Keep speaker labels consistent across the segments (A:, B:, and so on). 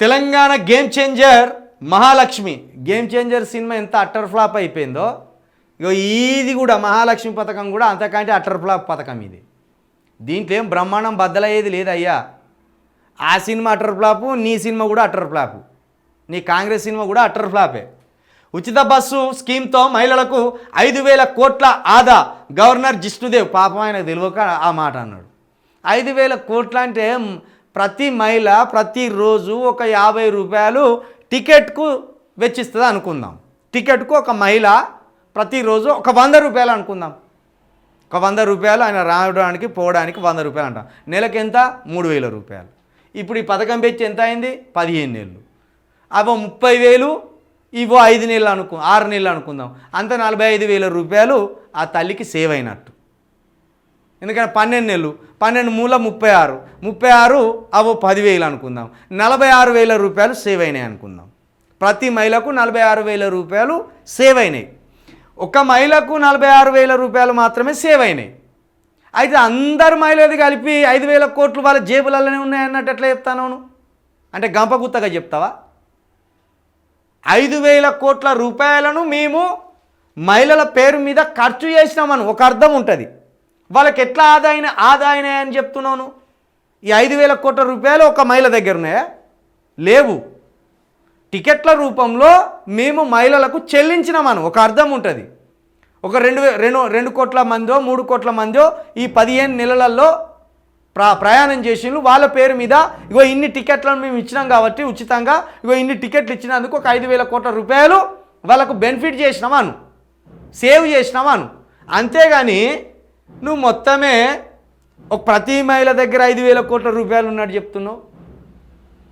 A: Telangana game changer Mahalakshmi. Game changer cinema ఎంత utter flop అయిపోయిందో ఇగో ఇది కూడా మహాలక్ష్మి పథకం కూడా అంతకంటే అట్టర్ ఫ్లాప్ పథకం ఇది. దీంట్లో ఏం బ్రహ్మాండం బద్దలయ్యేది లేదయ్యా. ఆ సినిమా అట్టర్ ఫ్లాపు నీ సినిమా కూడా అట్టర్ ఫ్లాపు. నీ కాంగ్రెస్ సినిమా కూడా అట్టర్ ఫ్లాపే. ఉచిత బస్సు స్కీమ్తో మహిళలకు ఐదు వేల కోట్ల ఆదా. గవర్నర్ జిష్ణుదేవ్ పాపం ఆయన తెలియక ఆ మాట అన్నాడు. ఐదు వేల కోట్ల అంటే ప్రతి మహిళ ప్రతిరోజు ఒక యాభై రూపాయలు టికెట్కు వెచ్చిస్తుంది అనుకుందాం. టికెట్కు ఒక మహిళ ప్రతిరోజు ఒక వంద రూపాయలు అనుకుందాం. ఒక వంద రూపాయలు ఆయన రావడానికి పోవడానికి వంద రూపాయలు అంటాం. నెలకు ఎంత? మూడు వేల రూపాయలు. ఇప్పుడు ఈ పథకం పెంచి ఎంత అయింది? పదిహేను నెలలు. అవో ముప్పై వేలు ఇవో ఐదు నెలలు అనుకు ఆరు నెలలు అనుకుందాం. అంత నలభై ఐదు వేల రూపాయలు ఆ తల్లికి సేవ్ అయినట్టు. ఎందుకంటే పన్నెండు నెలలు. పన్నెండు మూల ముప్పై ఆరు. ముప్పై ఆరు అవో పదివేలు అనుకుందాం. నలభై ఆరు వేల రూపాయలు సేవ్ అయినాయి అనుకుందాం. ప్రతి మహిళకు నలభై ఆరు వేల రూపాయలు సేవ్ అయినాయి. ఒక మహిళకు నలభై ఆరు వేల రూపాయలు మాత్రమే సేవ్ అయినాయి. అయితే అందరు మహిళది కలిపి ఐదు వేల కోట్లు వాళ్ళ జేబులలోనే ఉన్నాయన్నట్టు ఎట్లా చెప్తాను నువ్వు? అంటే గంపగుత్తగా చెప్తావా? ఐదు వేల కోట్ల రూపాయలను మేము మహిళల పేరు మీద ఖర్చు చేసినామని ఒక అర్థం ఉంటుంది. వాళ్ళకి ఎట్లా ఆదాయన ఆదాయనే అని చెప్తున్నాను? ఈ ఐదు వేల కోట్ల రూపాయలు ఒక మహిళ దగ్గర ఉన్నాయా? లేవు. టికెట్ల రూపంలో మేము మహిళలకు చెల్లించినామని. ఒక అర్థం ఉంటుంది. ఒక రెండు వే- రెండు రెండు కోట్ల మందో మూడు కోట్ల మందో ఈ పదిహేను నెలలలో ప్రా ప్రయాణం చేసిండ్రు. వాళ్ళ పేరు మీద ఇగో ఇన్ని టికెట్లను మేము ఇచ్చినాం కాబట్టి ఉచితంగా ఇగో ఇన్ని టికెట్లు ఇచ్చినందుకు ఒక ఐదు వేల కోట్ల రూపాయలు వాళ్ళకు బెనిఫిట్ చేసినామాను. సేవ్ చేసినామాను. అంతేగాని నువ్వు మొత్తమే ఒక ప్రతి మహిళ దగ్గర ఐదు వేల కోట్ల రూపాయలు ఉన్నట్టు చెప్తున్నావు.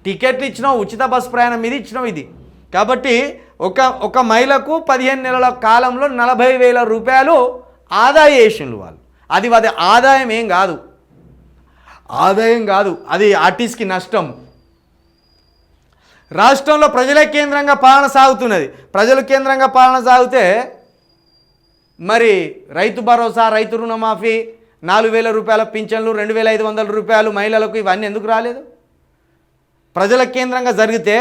A: టికెట్లు ఇచ్చినావు ఉచిత బస్ ప్రయాణం మీద ఇచ్చినావు ఇది. కాబట్టి ఒక ఒక మహిళకు పదిహేను నెలల కాలంలో నలభై వేల రూపాయలు ఆదాయ వేసిండ్రు వాళ్ళు. అది అది ఆదాయం ఏం కాదు. ఆదాయం కాదు అది ఆర్టిస్ట్కి నష్టం. రాష్ట్రంలో ప్రజల కేంద్రంగా పాలన సాగుతున్నది. ప్రజల కేంద్రంగా పాలన సాగితే మరి రైతు భరోసా రైతు రుణమాఫీ నాలుగు వేల రూపాయల పింఛన్లు రెండు వేల ఐదు వందల రూపాయలు మహిళలకు ఇవన్నీ ఎందుకు రాలేదు? ప్రజల కేంద్రంగా జరిగితే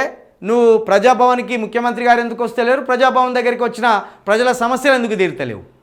A: నువ్వు ప్రజాభవన్కి ముఖ్యమంత్రి గారు ఎందుకు వస్తలేరు? ప్రజాభవన్ దగ్గరికి వచ్చిన ప్రజల సమస్యలు ఎందుకు తీరుతలేవు?